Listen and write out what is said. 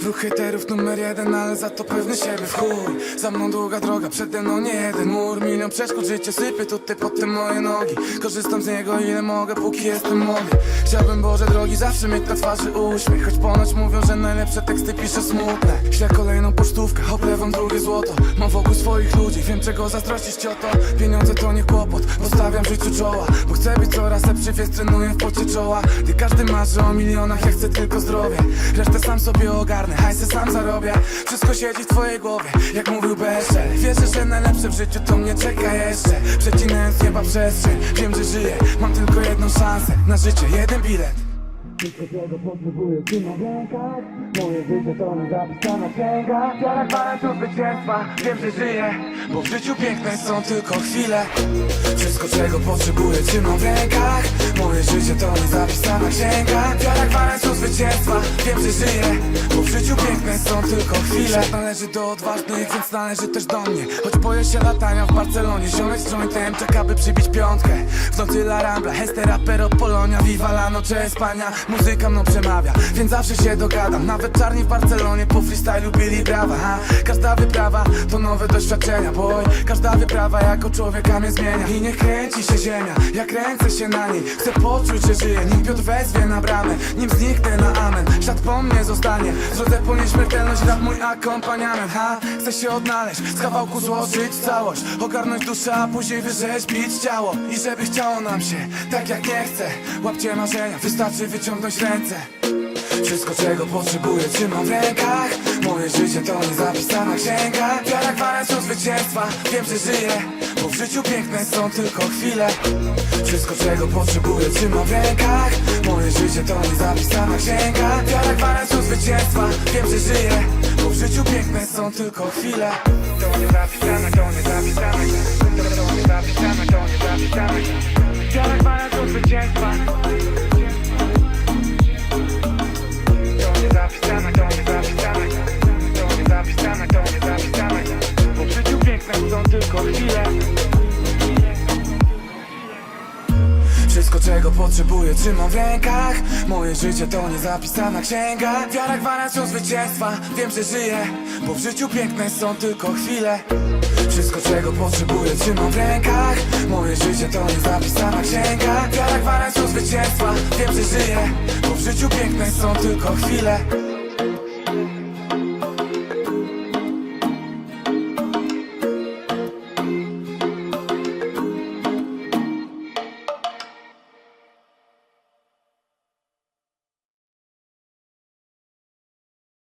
Dwóch hejterów numer jeden, ale za to pewny siebie. W chuj Za mną długa droga, przede mną nie jeden mur. Milion przeszkód, życie sypie tutaj pod te moje nogi. Korzystam z niego ile mogę, póki jestem młody Chciałbym Boże drogi zawsze mieć na twarzy uśmiech. Choć ponoć mówią, że najlepsze teksty piszę smutne. Ślę kolejną pocztówkę, oplewam drugie złoto. Mam wokół swoich ludzi, wiem czego zazdrościć cioto Pieniądze to nie kłopot, postawiam życiu czoła Bo chcę być coraz lepszy, więc trenuję w pocie czoła. Gdy każdy marzy o milionach, ja chcę tylko zdrowie. Resztę sam sobie ogarnę, hajsy sam zarobię. Wszystko siedzi w twojej głowie, jak mówił Beszel Wierzę, że najlepsze w życiu to mnie czeka jeszcze. Przecinając nieba przestrzeń, wiem, że żyję. Mam tylko jedną szansę na życie, jeden bilet wszystko czego potrzebuję. Trzymam w rękach Moje życie to nie zapisana księga. Wiara gwarantu zwycięstwa, wiem, że żyję Bo w życiu piękne są tylko chwile. Wszystko czego potrzebuję trzymam w rękach Moje życie to nie zapisana księga. Wiara gwarantu zwycięstwa, wiem, że żyję Bo w życiu piękne są tylko chwile. Świat należy do odważnych, więc należy też do mnie. Choć boję się latania w Barcelonie Ziomek z jointem czeka by przybić piątkę. W nocy La Rambla, Hester, rapero, Polonia Viva la noche Espania. Muzyka mną przemawia, więc zawsze się dogadam. Nawet czarni w Barcelonie po freestylu byli brawa ha? Każda wyprawa to nowe doświadczenia Boy, każda wyprawa jako człowieka mnie zmienia. I nie kręci się ziemia, ja kręcę się na niej. Chcę poczuć, że żyję, nim Piotr wezwie na bramę Nim zniknę na amen, ślad po mnie zostanie. W drodze po nieśmiertelność, rap mój akompaniament. Ha? Chcę się odnaleźć, z kawałku złożyć całość. Ogarnąć duszę, a później wyrzeźbić ciało. I żeby chciało nam się, tak jak nie chcę Łapcie marzenia, wystarczy wyciągnąć ręce. Wszystko czego potrzebuję trzymam w rękach. Moje życie to niezapisana księga. Wiara gwarancją zwycięstwa. Wiem, że żyję Bo w życiu piękne są tylko chwile. Wszystko czego potrzebuję trzymam w rękach Moje życie to niezapisana księga. Wiara gwarancją zwycięstwa. Wiem, że żyję Bo w życiu piękne są tylko chwile. To niezapisane, to niezapisane To niezapisane, to niezapisane Wiara gwarancją zwycięstwa czego potrzebuję. Trzymam w rękach. Moje życie to niezapisana księga. Wiara gwarancją zwycięstwa. Wiem, że żyję Bo w życiu piękne są tylko chwile. Wszystko czego potrzebuję trzymam w rękach. Moje życie to niezapisana księga. Wiara gwarancją zwycięstwa. Wiem, że żyję Bo w życiu piękne są tylko chwile